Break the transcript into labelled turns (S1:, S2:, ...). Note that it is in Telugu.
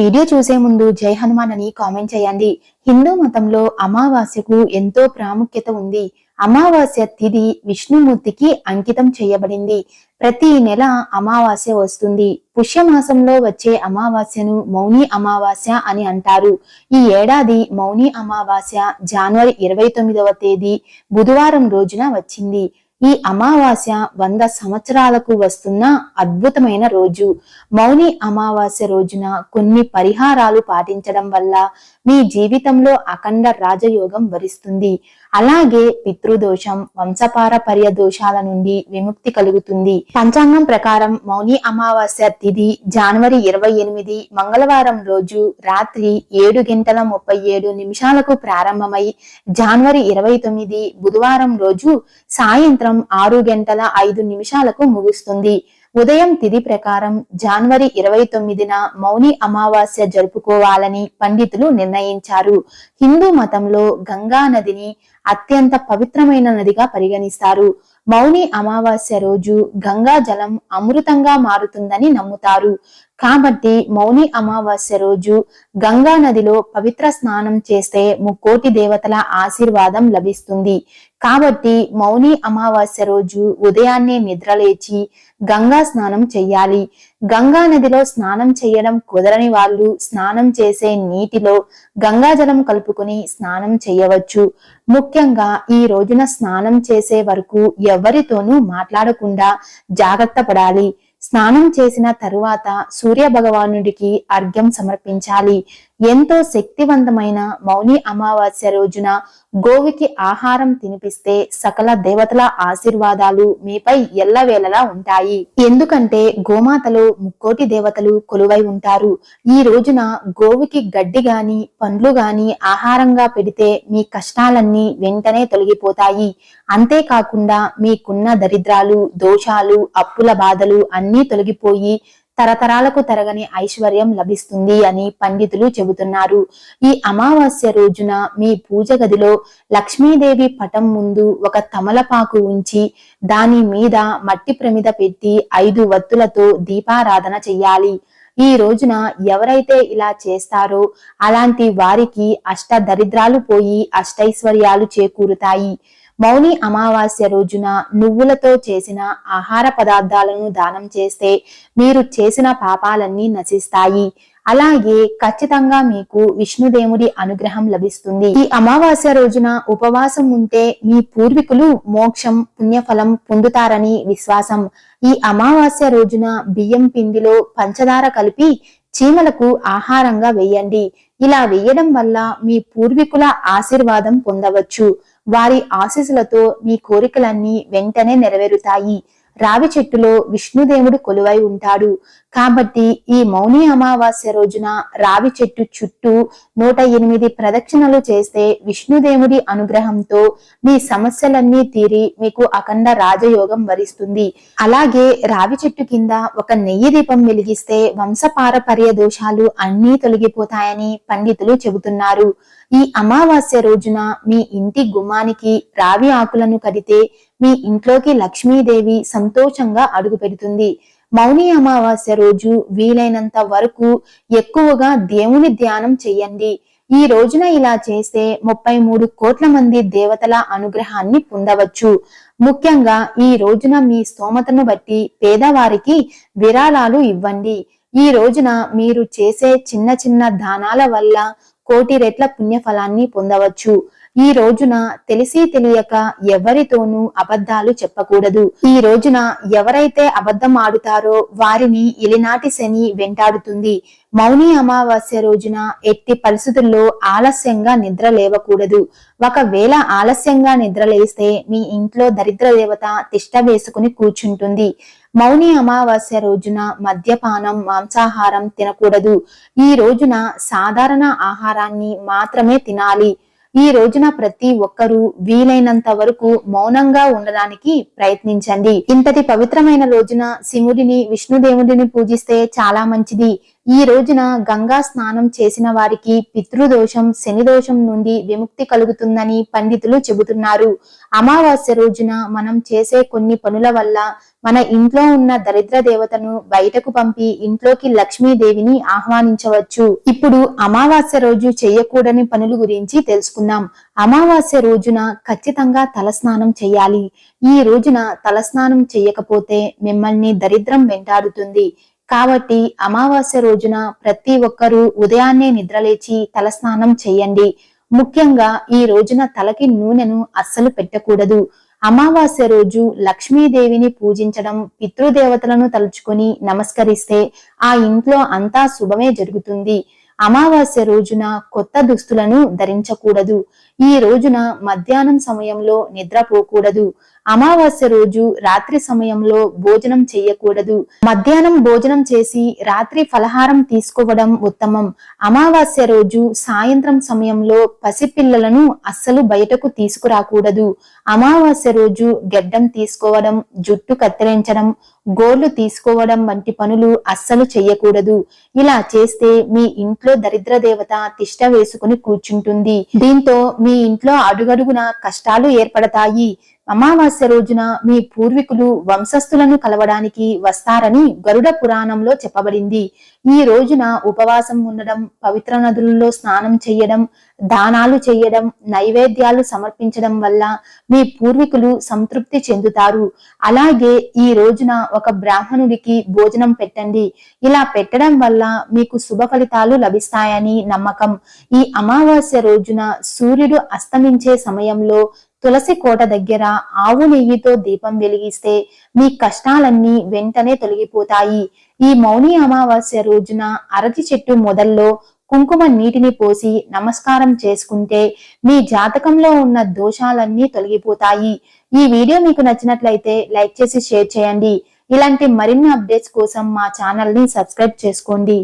S1: వీడియో చూసే ముందు జై హనుమాన్ అని కామెంట్ చేయండి. హిందూ మతంలో అమావాస్యకు ఎంతో ప్రాముఖ్యత ఉంది. అమావాస్య తిథి విష్ణుమూర్తికి అంకితం చేయబడింది. ప్రతి నెల అమావాస్య వస్తుంది. పుష్యమాసంలో వచ్చే అమావాస్యను మౌని అమావాస్య అని అంటారు. ఈ ఏడాది మౌని అమావాస్య జనవరి ఇరవై తొమ్మిదవ తేదీ బుధవారం రోజున వచ్చింది. ఈ అమావాస్య వంద సంవత్సరాలకు వస్తున్న అద్భుతమైన రోజు. మౌని అమావాస్య రోజున కొన్ని పరిహారాలు పాటించడం వల్ల మీ జీవితంలో అఖండ రాజయోగం వరిస్తుంది. అలాగే పితృదోషం వంశపారపర్య దోషాల నుండి విముక్తి కలుగుతుంది. పంచాంగం ప్రకారం మౌని అమావాస్య తిథి జనవరి ఇరవై ఎనిమిది మంగళవారం రోజు రాత్రి ఏడు గంటల ముప్పై ఏడు నిమిషాలకు ప్రారంభమై జనవరి ఇరవై తొమ్మిది బుధవారం రోజు సాయంత్రం ఆరు గంటల ఐదు నిమిషాలకు ముగుస్తుంది. ఉదయం తిథి ప్రకారం జనవరి ఇరవై తొమ్మిదిన మౌని అమావాస్య జరుపుకోవాలని పండితులు నిర్ణయించారు. హిందూ మతంలో గంగా నదిని అత్యంత పవిత్రమైన నదిగా పరిగణిస్తారు. మౌని అమావాస్య రోజు గంగా జలం అమృతంగా మారుతుందని నమ్ముతారు. కాబట్టి మౌని అమావాస్య రోజు గంగా నదిలో పవిత్ర స్నానం చేస్తే ముక్కోటి దేవతల ఆశీర్వాదం లభిస్తుంది. కాబట్టి మౌని అమావాస్య రోజు ఉదయాన్నే నిద్రలేచి గంగా స్నానం చెయ్యాలి. గంగా నదిలో స్నానం చేయడం కుదరని వాళ్ళు స్నానం చేసే నీటిలో గంగాజలం కలుపుకొని స్నానం చేయవచ్చు ముఖ్యంగా ఈ రోజున స్నానం చేసే వరకు ఎవరితోనూ మాట్లాడకుండా జాగ్రత్త పడాలి. స్నానం చేసిన తరువాత సూర్య భగవానుడికి అర్ఘ్యం సమర్పించాలి. ఎంతో శక్తివంతమైన మౌని అమావాస్య రోజున గోవికి ఆహారం తినిపిస్తే సకల దేవతల ఆశీర్వాదాలు మీపై ఎల్లవేళలా ఉంటాయి. ఎందుకంటే గోమాతలో ముక్కోటి దేవతలు కొలువై ఉంటారు. ఈ రోజున గోవుకి గడ్డి గాని పండ్లు గాని ఆహారంగా పెడితే మీ కష్టాలన్నీ వెంటనే తొలగిపోతాయి. అంతేకాకుండా మీకున్న దరిద్రాలు దోషాలు అప్పుల బాధలు అన్నీ తొలగిపోయి తరతరాలకు తరగని ఐశ్వర్యం లభిస్తుంది అని పండితులు చెబుతున్నారు. ఈ అమావాస్య రోజున మీ పూజ గదిలో లక్ష్మీదేవి పటం ముందు ఒక తమలపాకు ఉంచి దాని మీద మట్టి ప్రమిద పెట్టి ఐదు వత్తులతో దీపారాధన చెయ్యాలి. ఈ రోజున ఎవరైతే ఇలా చేస్తారో అలాంటి వారికి అష్ట దరిద్రాలు పోయి అష్టైశ్వర్యాలు చేకూరుతాయి. మౌని అమావాస్య రోజున నువ్వులతో చేసిన ఆహార పదార్థాలను దానం చేస్తే మీరు చేసిన పాపాలన్నీ నశిస్తాయి. అలాగే ఖచ్చితంగా మీకు విష్ణుదేవుడి అనుగ్రహం లభిస్తుంది. ఈ అమావాస్య రోజున ఉపవాసం ఉంటే మీ పూర్వీకులు మోక్షం పుణ్యఫలం పొందుతారని విశ్వాసం. ఈ అమావాస్య రోజున బియ్యం పిండిలో పంచదార కలిపి చీమలకు ఆహారంగా వేయండి. ఇలా వేయడం వల్ల మీ పూర్వీకుల ఆశీర్వాదం పొందవచ్చు. వారి ఆశీస్సులతో మీ కోరికలన్నీ వెంటనే నెరవేరుతాయి. రావి చెట్టులో విష్ణుదేవుడు కొలువై ఉంటాడు. కాబట్టి ఈ మౌని అమావాస్య రోజున రావి చెట్టు చుట్టూ నూట ఎనిమిది ప్రదక్షిణలు చేస్తే విష్ణుదేవుడి అనుగ్రహంతో మీ సమస్యలన్నీ తీరి మీకు అఖండ రాజయోగం వరిస్తుంది. అలాగే రావి చెట్టు కింద ఒక నెయ్యి దీపం వెలిగిస్తే వంశపారపర్య దోషాలు అన్నీ తొలగిపోతాయని పండితులు చెబుతున్నారు. ఈ అమావాస్య రోజున మీ ఇంటి గుమ్మానికి రావి ఆకులను కడితే మీ ఇంట్లోకి లక్ష్మీదేవి సంతోషంగా అడుగు పెడుతుంది. మౌని అమావాస్య రోజు వీలైనంత వరకు ఎక్కువగా దేవుని ధ్యానం చెయ్యండి. ఈ రోజున ఇలా చేస్తే ముప్పై మూడు కోట్ల మంది దేవతల అనుగ్రహాన్ని పొందవచ్చు. ముఖ్యంగా ఈ రోజున మీ స్తోమతను బట్టి పేదవారికి విరాళాలు ఇవ్వండి. ఈ రోజున మీరు చేసే చిన్న చిన్న దానాల వల్ల కోటి రెట్ల పుణ్యఫలాన్ని పొందవచ్చు. ఈ రోజున తెలిసి తెలియక ఎవరితోనూ అబద్ధాలు చెప్పకూడదు. ఈ రోజున ఎవరైతే అబద్ధం ఆడుతారో వారిని ఇలినాటి శని వెంటాడుతుంది. మౌని అమావాస్య రోజున ఎట్టి పరిస్థితుల్లో ఆలస్యంగా నిద్ర లేవకూడదు. ఒకవేళ ఆలస్యంగా నిద్ర లేస్తే మీ ఇంట్లో దరిద్ర దేవత తిష్ట వేసుకుని కూర్చుంటుంది. మౌని అమావాస్య రోజున మద్యపానం మాంసాహారం తినకూడదు. ఈ రోజున సాధారణ ఆహారాన్ని మాత్రమే తినాలి. ఈ రోజున ప్రతి ఒక్కరూ వీలైనంత వరకు మౌనంగా ఉండడానికి ప్రయత్నించండి. ఇంతటి పవిత్రమైన రోజున శివుడిని విష్ణుదేవుడిని పూజిస్తే చాలా మంచిది. ఈ రోజున గంగా స్నానం చేసిన వారికి పితృదోషం శని దోషం నుండి విముక్తి కలుగుతుందని పండితులు చెబుతున్నారు. అమావాస్య రోజున మనం చేసే కొన్ని పనుల వల్ల మన ఇంట్లో ఉన్న దరిద్ర దేవతను బయటకు పంపి ఇంట్లోకి లక్ష్మీదేవిని ఆహ్వానించవచ్చు. ఇప్పుడు అమావాస్య రోజు చేయకూడని పనుల గురించి తెలుసుకుందాం. అమావాస్య రోజున ఖచ్చితంగా తలస్నానం చేయాలి. ఈ రోజున తలస్నానం చేయకపోతే మిమ్మల్ని దరిద్రం వెంటాడుతుంది. కాబట్టి అమావాస్య రోజున ప్రతి ఒక్కరూ ఉదయాన్నే నిద్రలేచి తలస్నానం చేయండి. ముఖ్యంగా ఈ రోజున తలకి నూనెను అస్సలు పెట్టకూడదు. అమావాస్య రోజు లక్ష్మీదేవిని పూజించడం పితృదేవతలను తలుచుకొని నమస్కరిస్తే ఆ ఇంట్లో అంతా శుభమే జరుగుతుంది. అమావాస్య రోజున కొత్త దుస్తులను ధరించకూడదు. ఈ రోజున మధ్యాహ్నం సమయంలో నిద్రపోకూడదు అమావాస్య రోజు రాత్రి సమయంలో భోజనం చేయకూడదు. మధ్యాహ్నం భోజనం చేసి రాత్రి ఫలహారం తీసుకోవడం ఉత్తమం. అమావాస్య రోజు సాయంత్రం సమయంలో పసిపిల్లలను అస్సలు బయటకు తీసుకురాకూడదు. అమావాస్య రోజు గెడ్డం తీసుకోవడం జుట్టు కత్తిరించడం గోళ్ళు తీసుకోవడం వంటి పనులు అస్సలు చెయ్యకూడదు. ఇలా చేస్తే మీ ఇంట్లో దరిద్ర దేవత తిష్ట వేసుకుని కూర్చుంటుంది. దీంతో మీ ఇంట్లో అడుగడుగున కష్టాలు ఏర్పడతాయి. అమావాస్య రోజున మీ పూర్వీకులు వంశస్థులను కలవడానికి వస్తారని గరుడ పురాణంలో చెప్పబడింది. ఈ రోజున ఉపవాసం ఉండడం పవిత్ర నదులలో స్నానం చేయడం దానాలు చేయడం నైవేద్యాలు సమర్పించడం వల్ల మీ పూర్వీకులు సంతృప్తి చెందుతారు. అలాగే ఈ రోజున ఒక బ్రాహ్మణుడికి భోజనం పెట్టండి. ఇలా పెట్టడం వల్ల మీకు శుభ ఫలితాలు లభిస్తాయని నమ్మకం. ఈ అమావాస్య రోజున సూర్యుడు అస్తమించే సమయంలో తులసి కోట దగ్గర ఆవు నెయ్యితో దీపం వెలిగిస్తే మీ కష్టాలన్నీ వెంటనే తొలగిపోతాయి. ఈ మౌని అమావాస్య రోజున అరటి చెట్టు మొదల్లో కుంకుమ నీటిని పోసి నమస్కారం చేసుకుంటే మీ జాతకంలో ఉన్న దోషాలన్నీ తొలగిపోతాయి. ఈ వీడియో మీకు నచ్చినట్లయితే లైక్ చేసి షేర్ చేయండి. ఇలాంటి మరిన్ని అప్డేట్స్ కోసం మా ఛానల్ని సబ్స్క్రైబ్ చేసుకోండి.